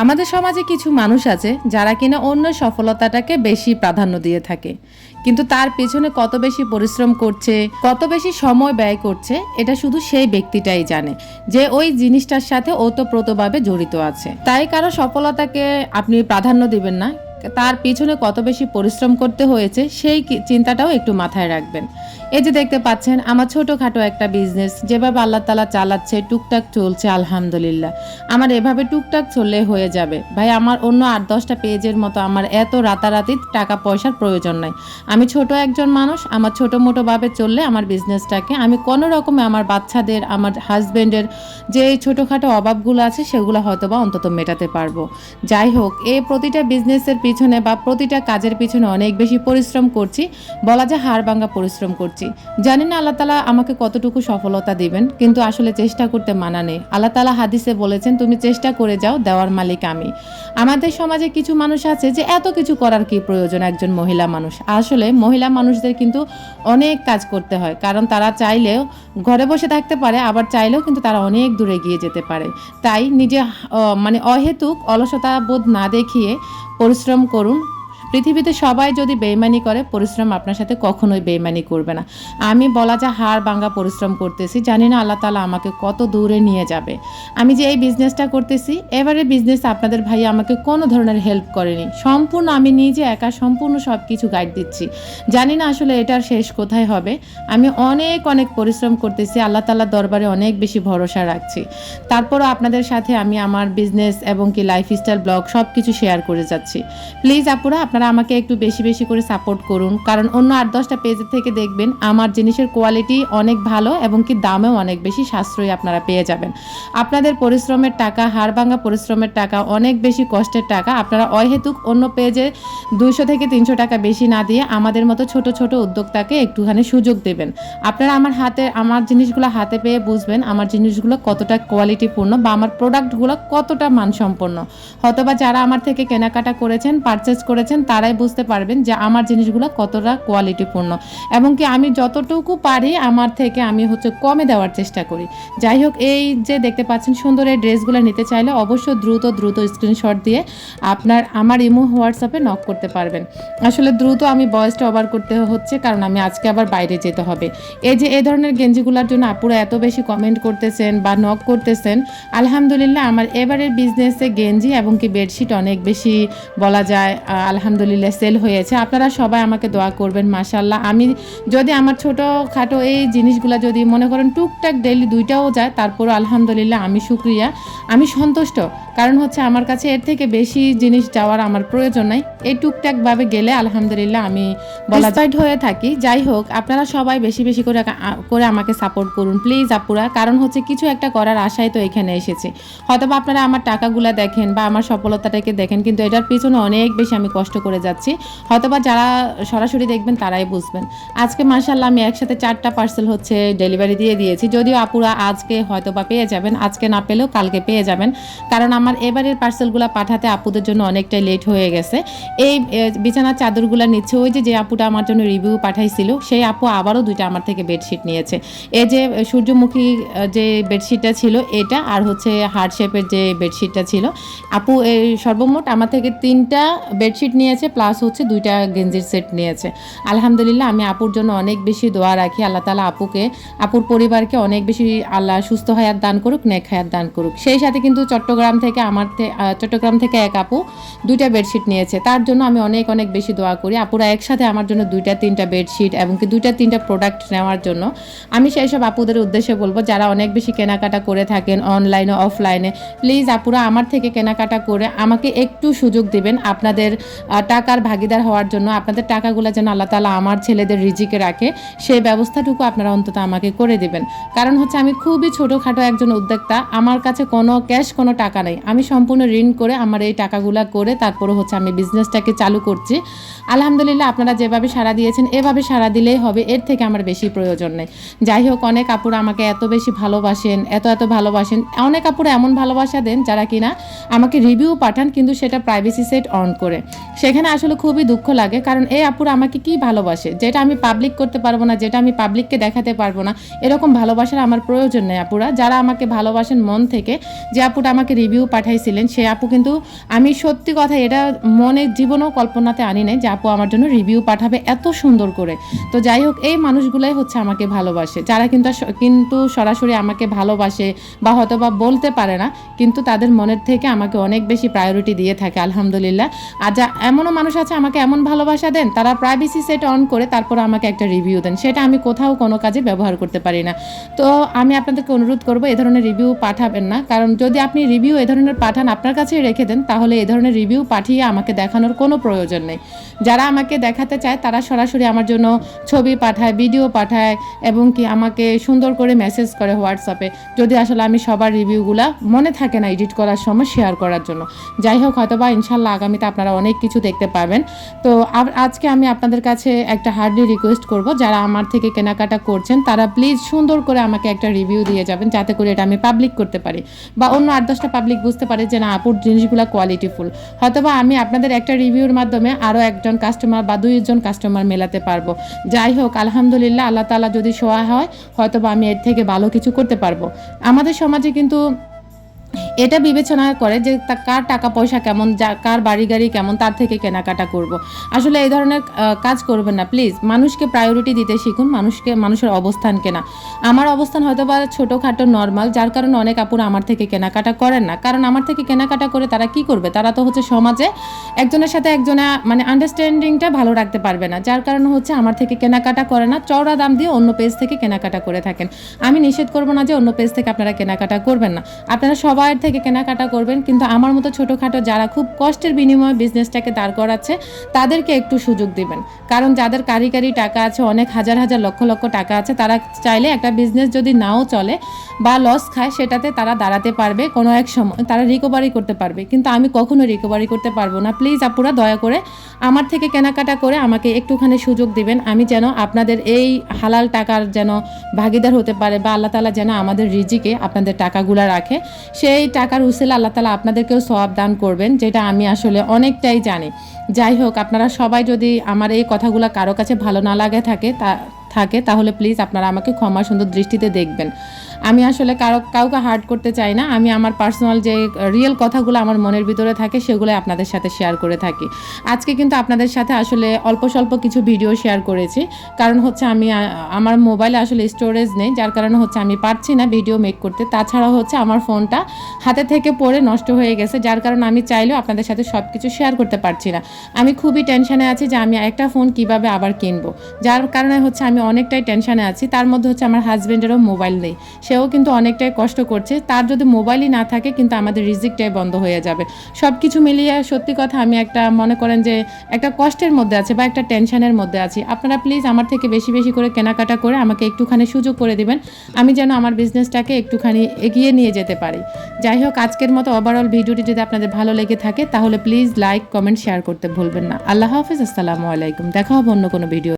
আমাদের সমাজে কিছু মানুষ আছে যারা কিনা অন্য সফলতাটাকে বেশি প্রাধান্য দিয়ে থাকে। কিন্তু তার পেছনে কত বেশি পরিশ্রম করছে, কত বেশি সময় ব্যয় করছে, এটা শুধু সেই ব্যক্তিটাই জানে যে ওই জিনিসটার সাথে ওতপ্রোতভাবে জড়িত আছে। তাই কারও সফলতাকে আপনি প্রাধান্য দিবেন না তার পিছনে কত বেশি পরিশ্রম করতে হয়েছে সেই চিন্তাটাও একটু মাথায় রাখবেন। এই যে দেখতে পাচ্ছেন, আমার ছোটোখাটো একটা বিজনেস যেভাবে আল্লাহ তালা চালাচ্ছে, টুকটাক চলছে, আলহামদুলিল্লাহ। আমার এভাবে টুকটাক চললে হয়ে যাবে। ভাই, আমার অন্য আট, দশটা পেজের মতো আমার এত রাতারাতি টাকা পয়সার প্রয়োজন নাই। আমি ছোট একজন মানুষ, আমার ছোটো মোটোভাবে চললে আমার বিজনেসটাকে আমি কোনো রকমে আমার বাচ্চাদের, আমার হাজব্যান্ডের যে ছোটোখাটো অভাবগুলো আছে, সেগুলো হয়তো বা অন্তত মেটাতে পারব। যাই হোক, এই প্রতিটা বিজনেসের পিছনে বা প্রতিটা কাজের পিছনে অনেক বেশি পরিশ্রম করছি, বলা যায় হাড় ভাঙা পরিশ্রম করছি। জানি না আল্লাহ তালা আমাকে কতটুকু সফলতা দিবেন, কিন্তু আসলে চেষ্টা করতে মানা নেই। আল্লাহ তালা হাদিসে বলেছেন, তুমি চেষ্টা করে যাও, দেওয়ার মালিক আমি। আমাদের সমাজে কিছু মানুষ আছে যে এত কিছু করার কি প্রয়োজন একজন মহিলা মানুষ? আসলে মহিলা মানুষদের কিন্তু অনেক কাজ করতে হয়, কারণ তারা চাইলেও ঘরে বসে থাকতে পারে, আবার চাইলেও কিন্তু তারা অনেক দূরে গিয়ে যেতে পারে। তাই নিজে মানে অহেতুক অলসতা বোধ না দেখিয়ে পরিশ্রম করুন। পৃথিবীতে সবাই যদি বেইমানি করে, পরিশ্রম আপনার সাথে কখনোই বেইমানি করবে না। আমি বলা যা হাড় ভাঙা পরিশ্রম করতেছি, জানি না আল্লাহ তালা আমাকে কত দূরে নিয়ে যাবে। আমি যে এই বিজনেসটা করতেছি, এবারে বিজনেস আপনাদের ভাই আমাকে কোনো ধরনের হেল্প করেনি। সম্পূর্ণ আমি নিজে একা সম্পূর্ণ সব কিছু গাইড দিচ্ছি। জানি না আসলে এটার শেষ কোথায় হবে। আমি অনেক অনেক পরিশ্রম করতেছি, আল্লাহ তালার দরবারে অনেক বেশি ভরসা রাখছি। তারপরও আপনাদের সাথে আমি আমার বিজনেস এবং কি লাইফস্টাইল ব্লগ সব কিছু শেয়ার করে যাচ্ছি। প্লিজ আপুরা, আপনারা আমাকে একটু বেশি বেশি করে সাপোর্ট করুন। কারণ অন্য আট, দশটা পেজের থেকে দেখবেন আমার জিনিসের কোয়ালিটি অনেক ভালো এবং কি দামেও অনেক বেশি, সাশ্রয়ী আপনারা পেয়ে যাবেন। আপনাদের পরিশ্রমের টাকা, হাড় ভাঙা পরিশ্রমের টাকা, অনেক বেশি কষ্টের টাকা, আপনারা অহেতুক অন্য পেজে দুইশো থেকে তিনশো টাকা বেশি না দিয়ে আমাদের মতো ছোট ছোট উদ্যোক্তাকে একটুখানি সুযোগ দেবেন। আপনারা আমার হাতে, আমার জিনিসগুলো হাতে পেয়ে বুঝবেন আমার জিনিসগুলো কতটা কোয়ালিটিপূর্ণ বা আমার প্রোডাক্টগুলো কতটা মানসম্পন্ন। হয়তোবা যারা আমার থেকে কেনাকাটা করেছেন পারচেস করেছেন তারাই বুঝতে পারবেন যে আমার জিনিসগুলো কতটা কোয়ালিটিপূর্ণ এবং কি আমি যতটুকু পারি আমার থেকে আমি হচ্ছে কমে দেওয়ার চেষ্টা করি। যাই হোক এই যে দেখতে পাচ্ছেন সুন্দর এই ড্রেসগুলো নিতে চাইলে অবশ্যই দ্রুত দ্রুত স্ক্রিনশট দিয়ে আপনার আমার ইমো হোয়াটসঅ্যাপে নক করতে পারবেন। আসলে দ্রুত আমি বয়সটা ওভার করতে হচ্ছে কারণ আমি আজকে আবার বাইরে যেতে হবে। এই যে এই ধরনের গেঞ্জিগুলোর জন্য আপুরা এত বেশি কমেন্ট করতেছেন বা নক করতেছেন আলহামদুলিল্লাহ আমার এবারের বিজনেসে গেঞ্জি এবং কি বেডশিট অনেক বেশি বলা যায় আহ, আলহামদুলিল্লাহ সেল হয়েছে। আপনারা সবাই আমাকে দোয়া করবেন মাশাল্লাহ আমি যদি আমার ছোট খাটো এই জিনিসগুলো যদি মনে করেন টুকটাক ডেলি দুইটাও যায়, তারপরও আলহামদুলিল্লাহ আমি শুক্রিয়া। আমি সন্তুষ্ট, কারণ হচ্ছে আমার কাছে এর থেকে বেশি জিনিস যাওয়ার আমার প্রয়োজন নাই। এই টুকটাকভাবে গেলে আলহামদুলিল্লাহ আমি বলা হয়ে থাকি, যাই হোক, আপনারা সবাই বেশি বেশি করে করে আমাকে সাপোর্ট করুন প্লিজ আপুরা। কারণ হচ্ছে কিছু একটা করার আশায় তো এখানে এসেছি। হয়তোবা আপনারা আমার টাকাগুলো দেখেন বা আমার সফলতাটাকে দেখেন, কিন্তু এটার পিছনে অনেক বেশি আমি কষ্ট করে যাচ্ছি। হয়তোবা যারা সরাসরি দেখবেন তারাই বুঝবেন। আজকে মার্শাল্লাহ আমি একসাথে চারটা পার্সেল হচ্ছে ডেলিভারি দিয়ে দিয়েছি। যদিও আপুরা আজকে হয়তোবা পেয়ে যাবেন, আজকে না পেলেও কালকে পেয়ে যাবেন। কারণ আমার এবারের পার্সেলগুলো পাঠাতে আপুদের জন্য অনেকটাই লেট হয়ে গেছে। এই বিছানার চাদরগুলো নিচ্ছে। ওই যে যে আপুটা আমার জন্য রিভিউ পাঠাইছিল, সেই আপু আবারও দুইটা আমার থেকে বেডশিট নিয়েছে। এই যে, সূর্যমুখী যে বেডশিটটা ছিল, এটা আর হচ্ছে হার্ট শেপের যে বেডশিটটা ছিল। আপু এই সর্বমোট আমার থেকে তিনটা বেডশিট নিয়েছে প্লাস হচ্ছে দুইটা গেঞ্জির সেট নিয়েছে। আলহামদুলিল্লাহ, আমি আপুর জন্য অনেক বেশি দোয়া রাখি। আল্লাহ তালা আপুকে, আপুর পরিবারকে অনেক বেশি আল্লাহ সুস্থ হায়াত দান করুক, নেক হায়াত দান করুক। সেই সাথে কিন্তু চট্টগ্রাম থেকে আমার চট্টগ্রাম থেকে এক আপু দুইটা বেডশিট নিয়েছে। তার জন্য আমি অনেক অনেক বেশি দোয়া করি। আপুরা একসাথে আমার জন্য দুইটা, তিনটা বেডশিট এবং কি দুইটা, তিনটা প্রোডাক্ট নেওয়ার জন্য। আমি সেই সব আপুদের উদ্দেশ্যে বলব, যারা অনেক বেশি কেনাকাটা করে থাকেন অনলাইনে অফলাইনে প্লিজ আপুরা আমার থেকে কেনাকাটা করে আমাকে একটু সুযোগ দিবেন। আপনাদের টাকার ভাগিদার হওয়ার জন্য আপনাদের টাকাগুলো যেন আল্লাহ তালা আমার ছেলেদের রিজিকে রাখে, সেই ব্যবস্থাটুকু আপনারা অন্তত আমাকে করে দেবেন। কারণ হচ্ছে আমি খুবই ছোটোখাটো একজন উদ্যোক্তা, আমার কাছে কোনো ক্যাশ কোনো টাকা নেই। আমি সম্পূর্ণ ঋণ করে আমার এই টাকাগুলো করে তারপরে হচ্ছে আমি বিজনেসটাকে চালু করছি। আলহামদুলিল্লাহ আপনারা যেভাবে সাড়া দিয়েছেন, এভাবে সাড়া দিলেই হবে, এর থেকে আমার বেশি প্রয়োজন নেই। যাই হোক, অনেক আপুরা আমাকে এত বেশি ভালোবাসেন, এত এত ভালোবাসেন। অনেক আপুরা এমন ভালোবাসা দেন যারা কিনা আমাকে রিভিউ পাঠান, কিন্তু সেটা প্রাইভেসি সেট অন করে। সেক্ষেত্রে এখানে আসলে খুবই দুঃখ লাগে, কারণ এই আপুরা আমাকে কি ভালোবাসে? যেটা আমি পাবলিক করতে পারব না, যেটা আমি পাবলিককে দেখাতে পারব না, এরকম ভালোবাসার আমার প্রয়োজন নেই আপুরা। যারা আমাকে ভালোবাসেন মন থেকে, যে আপুটা আমাকে রিভিউ পাঠাইছিলেন, সে আপু কিন্তু আমি সত্যি কথা এটা মনে জীবনেও কল্পনাতে আনি নাই যে আপু আমার জন্য রিভিউ পাঠাবে এত সুন্দর করে। তো যাই হোক, এই মানুষগুলাই হচ্ছে আমাকে ভালোবাসে। যারা কিন্তু কিন্তু সরাসরি আমাকে ভালোবাসে বা হয়তো বা বলতে পারে না, কিন্তু তাদের মনের থেকে আমাকে অনেক বেশি প্রায়োরিটি দিয়ে থাকে, আলহামদুলিল্লাহ। আর যা এমনও মানুষ আছে আমাকে এমন ভালোবাসা দেন, তারা প্রাইভেসি সেট অন করে তারপর আমাকে একটা রিভিউ দেন। সেটা আমি কোথাও কোনো কাজে ব্যবহার করতে পারি না। তো আমি আপনাদেরকে অনুরোধ করব, এ ধরনের রিভিউ পাঠাবেন না। কারণ যদি আপনি রিভিউ এ ধরনের পাঠান আপনার কাছেই রেখে দেন, তাহলে এ ধরনের রিভিউ পাঠিয়ে আমাকে দেখানোর কোনো প্রয়োজন নেই। যারা আমাকে দেখাতে চায়, তারা সরাসরি আমার জন্য ছবি পাঠায় ভিডিও পাঠায় এবং কি আমাকে সুন্দর করে মেসেজ করে হোয়াটসঅ্যাপে যদি আসলে আমি সবার রিভিউগুলা মনে থাকে না এডিট করার সময় শেয়ার করার জন্য। যাই হোক হয়তো বা ইনশাল্লাহ আগামীতে আপনারা অনেক কিছু দেখতে পাবেন তো আজকে আমি আপনাদের কাছে একটা হার্ডলি রিকোয়েস্ট করব। যারা আমার থেকে কেনাকাটা করছেন, তারা প্লিজ সুন্দর করে আমাকে একটা রিভিউ দিয়ে যাবেন, যাতে করে এটা আমি পাবলিক করতে পারি। বা অন্য আট দশটা পাবলিক বুঝতে পারে যে, না, আপুর জিনিসগুলো কোয়ালিটিফুল হয়তোবা আমি আপনাদের একটা রিভিউর মাধ্যমে আরও একজন কাস্টমার বা দুইজন কাস্টমার মেলাতে পারব। যাই হোক, আলহামদুলিল্লাহ, আল্লাহ তালা যদি সহায় হয়, হয়তোবা আমি এর থেকে ভালো কিছু করতে পারব। আমাদের সমাজে কিন্তু এটা বিবেচনা করে যে কার টাকা পয়সা কেমন, যা, কার বাড়ি গাড়ি কেমন, তার থেকে কেনাকাটা করব। আসলে এই ধরনের কাজ করবেন না, প্লিজ। মানুষকে প্রায়োরিটি দিতে শিখুন, মানুষকে, মানুষের অবস্থানকে না আমার অবস্থান হয়তো বা ছোটোখাটো নর্মাল যার কারণে অনেক আপুরা আমার থেকে কেনাকাটা করেন না। কারণ আমার থেকে কেনাকাটা করে তারা কি করবে? তারা তো হচ্ছে সমাজে একজনের সাথে একজনে মানে আন্ডারস্ট্যান্ডিংটা ভালো রাখতে পারবে না। যার কারণে হচ্ছে আমার থেকে কেনাকাটা করে না, চওড়া দাম দিয়ে অন্য পেজ থেকে কেনাকাটা করে থাকেন। আমি নিষেধ করব না যে অন্য পেজ থেকে আপনারা কেনাকাটা করবেন না। আপনারা সবার থেকে কেনাকাটা করবেন, কিন্তু আমার মতো ছোটোখাটো যারা খুব কষ্টের বিনিময়ে বিজনেসটাকে দাঁড় করাচ্ছে, তাদেরকে একটু সুযোগ দিবেন। কারণ যাদের কারি কারি টাকা আছে, অনেক হাজার হাজার লক্ষ লক্ষ টাকা আছে, তারা চাইলে একটা বিজনেস যদি নাও চলে বা লস খায়, সেটাতে তারা দাঁড়াতে পারবে কোনো এক সময়, তারা রিকভারি করতে পারবে। কিন্তু আমি কখনো রিকভারি করতে পারব না। প্লিজ আপুরা দয়া করে আমার থেকে কেনাকাটা করে আমাকে একটুখানি সুযোগ দিবেন। আমি যেন আপনাদের এই হালাল টাকার যেন ভাগিদার হতে পারে বা আল্লাহ তালা যেন আমাদের রিজিকে আপনাদের টাকাগুলো রাখে, সেই টাকার উসেলে আল্লাহ তালা আপনাদেরকেও সওয়াব দান করবেন, যেটা আমি আসলে অনেকটাই জানি। যাই হোক, আপনারা সবাই যদি আমার এই কথাগুলো কারও কাছে ভালো না লাগে থাকে, তা, থাকে, তাহলে প্লিজ আপনারা আমাকে ক্ষমা সুন্দর দৃষ্টিতে দেখবেন। আমি আসলে কারও কাউকে হার্ট করতে চাই না। আমি আমার পার্সোনাল যে রিয়েল কথাগুলো আমার মনের ভিতরে থাকে, সেগুলো আপনাদের সাথে শেয়ার করে থাকি। আজকে কিন্তু আপনাদের সাথে আসলে অল্প স্বল্প কিছু ভিডিও শেয়ার করেছি। কারণ হচ্ছে আমি আমার মোবাইলে আসলে স্টোরেজ নেই। যার কারণে হচ্ছে আমি পারছি না ভিডিও মেক করতে। তাছাড়া হচ্ছে আমার ফোনটা হাতে থেকে পড়ে নষ্ট হয়ে গেছে। যার কারণে আমি চাইলেও আপনাদের সাথে সব কিছু শেয়ার করতে পারছি না। আমি খুবই টেনশানে আছি যে আমি একটা ফোন কীভাবে আবার কিনবো। যার কারণে হচ্ছে আমি অনেকটাই টেনশানে আছি। তার মধ্যে হচ্ছে আমার হাজব্যান্ডেরও মোবাইল নেই। সেও কিন্তু অনেকটাই কষ্ট করছে। তার যদি মোবাইলই না থাকে, কিন্তু আমাদের রিজিকটাই বন্ধ হয়ে যাবে। সব কিছু মিলিয়ে সত্যি কথা আমি একটা, মনে করেন যে, একটা কষ্টের মধ্যে আছে বা একটা টেনশনের মধ্যে আছি। আপনারা প্লিজ আমার থেকে বেশি বেশি করে কেনাকাটা করে আমাকে একটুখানি সুযোগ করে দিবেন। আমি যেন আমার বিজনেসটাকে একটুখানি এগিয়ে নিয়ে যেতে পারি। যাই হোক, আজকের মতো ওভারঅল ভিডিওটি যদি আপনাদের ভালো লেগে থাকে, তাহলে প্লিজ লাইক কমেন্ট শেয়ার করতে ভুলবেন না। আল্লাহ হাফিজ, আসসালামু আলাইকুম। দেখা হবে অন্য কোনো ভিডিও